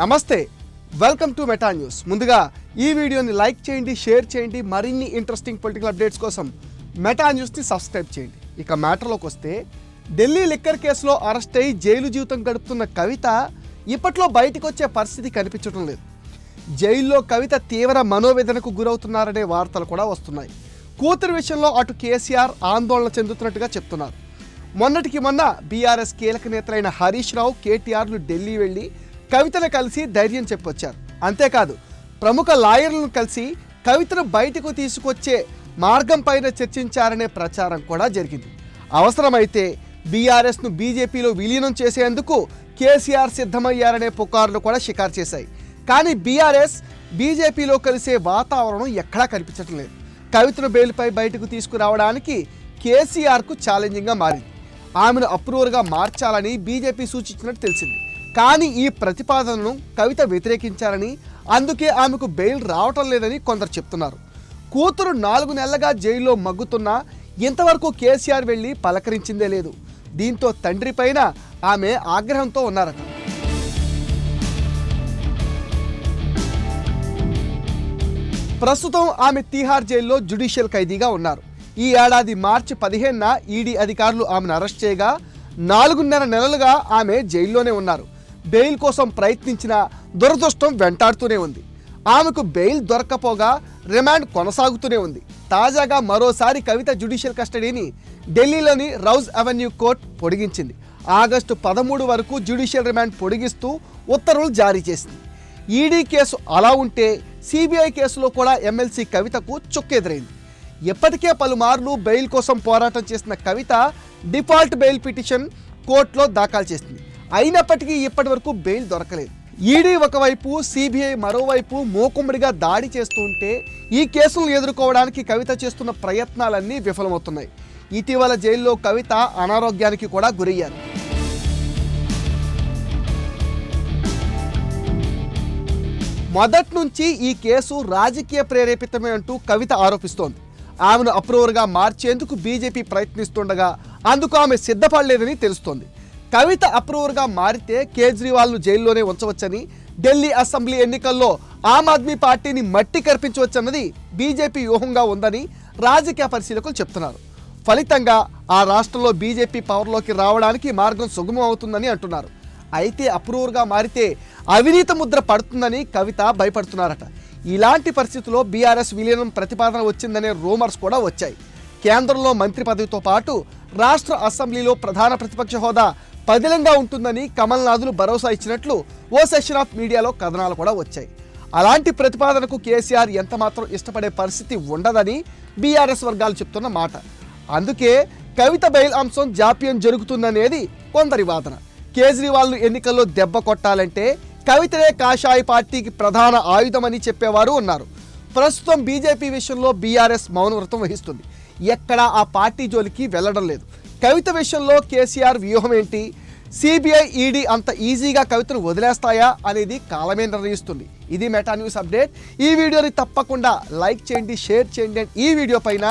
నమస్తే. Welcome to Meta news ముందుగా ఈ వీడియోని లైక్ చేయండి షేర్ చేయండి మరిన్ని ఇంట్రెస్టింగ్ పొలిటికల్ అప్డేట్స్ కోసం మెటా న్యూస్ని సబ్స్క్రైబ్ చేయండి. ఇక మ్యాటర్లోకి వస్తే ఢిల్లీ లిక్కర్ కేసులో అరెస్ట్ అయి జైలు జీవితం గడుపుతున్న కవిత ఇప్పట్లో బయటకు వచ్చే పరిస్థితి కనిపించడం లేదు. జైల్లో కవిత తీవ్ర మనోవేదనకు గురవుతున్నారనే వార్తలు కూడా వస్తున్నాయి. కూతురు విషయంలో అటు కేసీఆర్ ఆందోళన చెందుతున్నట్టుగా చెప్తున్నారు. మొన్నటికి మొన్న బీఆర్ఎస్ కీలక నేతలైన హరీష్ రావు కేటీఆర్లు ఢిల్లీ వెళ్ళి కవితను కలిసి ధైర్యం చెప్పొచ్చారు. అంతేకాదు ప్రముఖ లాయర్లను కలిసి కవితను బయటకు తీసుకొచ్చే మార్గం పైన చర్చించారనే ప్రచారం కూడా జరిగింది. అవసరమైతే బీఆర్ఎస్ను బీజేపీలో విలీనం చేసేందుకు కేసీఆర్ సిద్ధమయ్యారనే పుకార్లు కూడా షికారు చేశాయి. కానీ బీఆర్ఎస్ బీజేపీలో కలిసే వాతావరణం ఎక్కడా కనిపించటం లేదు. కవితను బెయిల్పై బయటకు తీసుకురావడానికి కేసీఆర్కు ఛాలెంజింగ్గా మారింది. ఆమెను అప్రూవర్గా మార్చాలని బీజేపీ సూచించినట్టు తెలిసింది. కానీ ఈ ప్రతిపాదనను కవిత వ్యతిరేకించారని అందుకే ఆమెకు బెయిల్ రావటం లేదని కొందరు చెప్తున్నారు. కూతురు నాలుగు నెలలుగా జైల్లో మగ్గుతున్నా ఇంతవరకు కేసీఆర్ వెళ్ళి పలకరించిందే లేదు. దీంతో తండ్రి పైన ఆమె ఆగ్రహంతో ఉన్నారట. ప్రస్తుతం ఆమె తీహార్ జైల్లో జ్యుడిషియల్ ఖైదీగా ఉన్నారు. ఈ ఏడాది మార్చి పదిహేనున ఈడీ అధికారులు ఆమెను అరెస్ట్ చేయగా నాలుగున్నర నెలలుగా ఆమె జైల్లోనే ఉన్నారు. బెయిల్ కోసం ప్రయత్నించిన దురదృష్టం వెంటాడుతూనే ఉంది. ఆమెకు బెయిల్ దొరకపోగా రిమాండ్ కొనసాగుతూనే ఉంది. తాజాగా మరోసారి కవిత జ్యుడిషియల్ కస్టడీని ఢిల్లీలోని రౌజ్ అవెన్యూ కోర్టు పొడిగించింది. ఆగస్టు పదమూడు వరకు జ్యుడిషియల్ రిమాండ్ పొడిగిస్తూ ఉత్తర్వులు జారీ చేసింది. ఈడీ కేసు అలా ఉంటే సిబిఐ కేసులో కూడా ఎమ్మెల్సీ కవితకు చుక్కెదురైంది. ఇప్పటికే పలుమార్లు బెయిల్ కోసం పోరాటం చేసిన కవిత డిఫాల్ట్ బెయిల్ పిటిషన్ కోర్టులో దాఖలు చేసింది. అయినప్పటికీ ఇప్పటి వరకు బెయిల్ దొరకలేదు. ఈడీ ఒకవైపు సిబిఐ మరోవైపు మోకుమ్మడిగా దాడి చేస్తుంటే ఈ కేసులను ఎదుర్కోవడానికి కవిత చేస్తున్న ప్రయత్నాలన్నీ విఫలమవుతున్నాయి. ఇటీవల జైల్లో కవిత అనారోగ్యానికి కూడా గురయ్యారు. మొదటి నుంచి ఈ కేసు రాజకీయ ప్రేరేపితమే అంటూ కవిత ఆరోపిస్తోంది. ఆమెను అప్రూవర్గా మార్చేందుకు బీజేపీ ప్రయత్నిస్తుండగా అందుకు ఆమె సిద్ధపడలేదని తెలుస్తోంది. కవిత అప్రూవర్గా మారితే కేజ్రీవాల్ను జైల్లోనే ఉంచవచ్చని ఢిల్లీ అసెంబ్లీ ఎన్నికల్లో ఆమ్ ఆద్మీ పార్టీని మట్టి కర్పించవచ్చన్నది బీజేపీ వ్యూహంగా ఉందని రాజకీయ పరిశీలకులు చెప్తున్నారు. ఫలితంగా ఆ రాష్ట్రంలో బీజేపీ పవర్లోకి రావడానికి మార్గం సుగమం అవుతుందని అంటున్నారు. అయితే అప్రూవర్గా మారితే అవినీతి ముద్ర పడుతుందని కవిత భయపడుతున్నారట. ఇలాంటి పరిస్థితుల్లో బీఆర్ఎస్ విలీనం ప్రతిపాదన వచ్చిందనే రూమర్స్ కూడా వచ్చాయి. కేంద్రంలో మంత్రి పదవితో పాటు రాష్ట్ర అసెంబ్లీలో ప్రధాన ప్రతిపక్ష హోదా పదిలంగా ఉంటుందని కమల్నాథులు భరోసా ఇచ్చినట్లు ఓ సెషన్ ఆఫ్ మీడియాలో కథనాలు కూడా వచ్చాయి. అలాంటి ప్రతిపాదనకు కేసీఆర్ ఎంతమాత్రం ఇష్టపడే పరిస్థితి ఉండదని బీఆర్ఎస్ వర్గాలు చెప్తున్న మాట. అందుకే కవిత బెయిల్ అంశం జాప్యం జరుగుతుందనేది కొందరి వాదన. కేజ్రీవాల్ను ఎన్నికల్లో దెబ్బ కొట్టాలంటే కవితనే కాషాయ పార్టీకి ప్రధాన ఆయుధమని చెప్పేవారు ఉన్నారు. ప్రస్తుతం బీజేపీ విషయంలో బీఆర్ఎస్ మౌనవ్రతం వహిస్తుంది. ఎక్కడా ఆ పార్టీ జోలికి వెళ్ళడం లేదు. కవిత విషయంలో కేసీఆర్ వ్యూహం ఏంటి సిబిఐ ఈడీ అంత ఈజీగా కవితను వదిలేస్తాయా అనేది కాలమే నిర్ణయిస్తుంది. ఇది మెటా న్యూస్ అప్డేట్. ఈ వీడియోని తప్పకుండా లైక్ చేయండి షేర్ చేయండి. అండ్ ఈ వీడియో పైన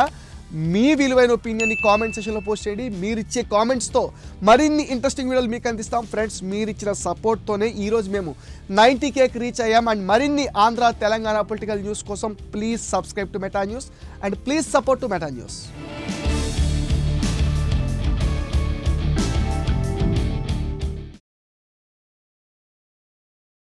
మీ విలువైన ఒపీనియన్ని కామెంట్ సెషన్లో పోస్ట్ చేయండి. మీరు ఇచ్చే కామెంట్స్తో మరిన్ని ఇంట్రెస్టింగ్ వీడియోలు మీకు అందిస్తాం. ఫ్రెండ్స్ మీరు ఇచ్చిన సపోర్ట్తోనే ఈరోజు మేము నైంటీ కేక్ రీచ్ అయ్యాం. అండ్ మరిన్ని ఆంధ్ర తెలంగాణ పొలిటికల్ న్యూస్ కోసం please subscribe to Meta news. And please support to Meta news.